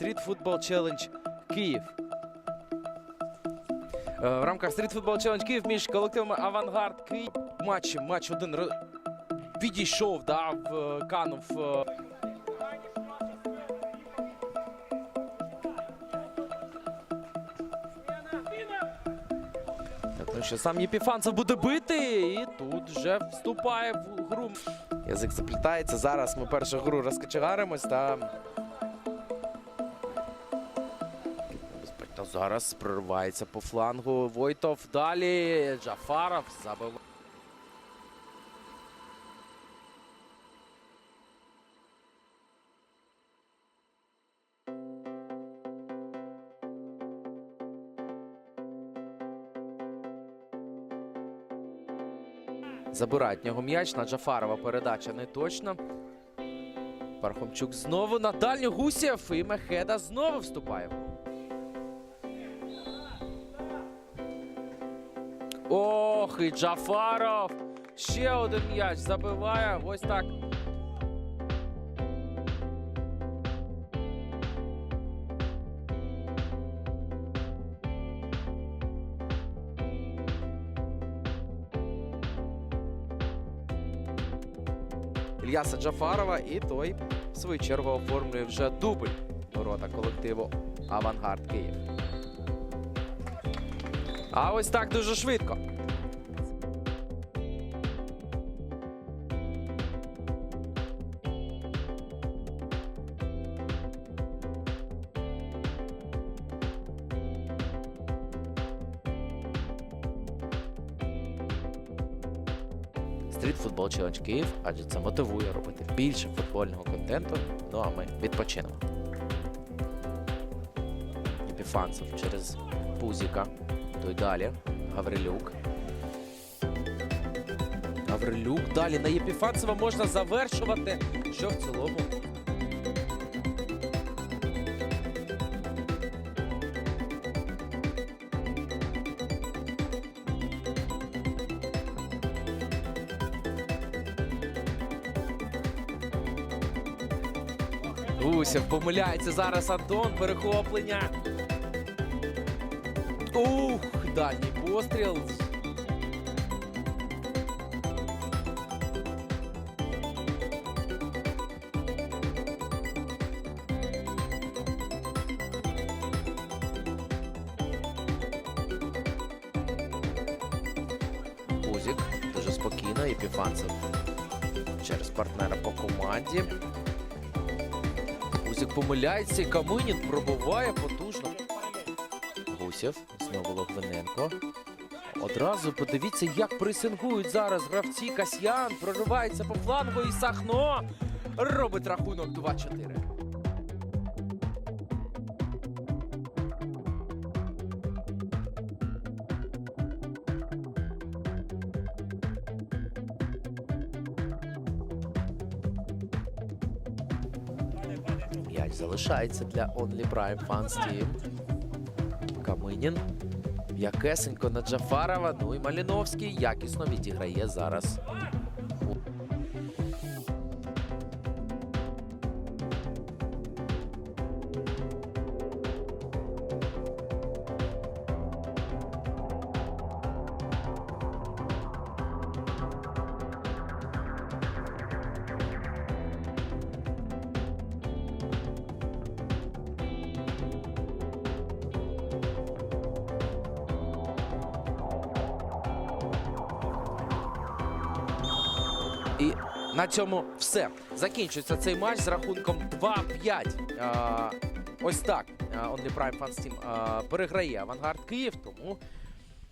Street Football Challenge Київ. Е, В рамках Street Football Challenge Київ між колективами Авангард Київ. Матч, матч один відійшов, да, в е, канув. е, ну що, сам Єпіфанцев буде бити, і тут вже вступає в гру. Язик заплітається. Зараз ми першу гру розкачегаримось та. Зараз проривається по флангу. Войтов далі. Джафаров забив. Забирають нього м'яч на Джафарова. Передача не точна. Пархомчук знову на дальню Гусєв. І Мехеда знову вступає. Ох, і Джафаров. Ще один м'яч забиває. Ось так. Ільяса Джафарова, і той в свою чергу оформлює вже дубль ворота колективу Авангард Київ. А ось так дуже швидко. Стріт футбол челендж Київ, адже це мотивує робити більше футбольного контенту. Ну а ми відпочинемо. Епіфанцев через Пузіка. Той далі. Гаврилюк. Гаврилюк. Далі на Єпіфанцева можна завершувати. Що в цілому. Гусєв помиляється зараз Антон. Перехоплення. Ух, дальній постріл. Узік дуже спокійно. Епіфанцев через партнера по команді. Узік помиляється. і Каминін пробиває. Гусєв. Знову Логвиненко. Одразу подивіться, як пресингують зараз гравці. Касьян проривається по флангу і Сахно робить рахунок 2-4. М'яч залишається для Only Prime Fans Team. Каминін. М'якесенько на Джафарова. Ну і Маліновський якісно відіграє зараз. І на цьому все. Закінчується цей матч з рахунком 2-5. А, ось так. Only Prime Fans Team переграє Авангард Київ, тому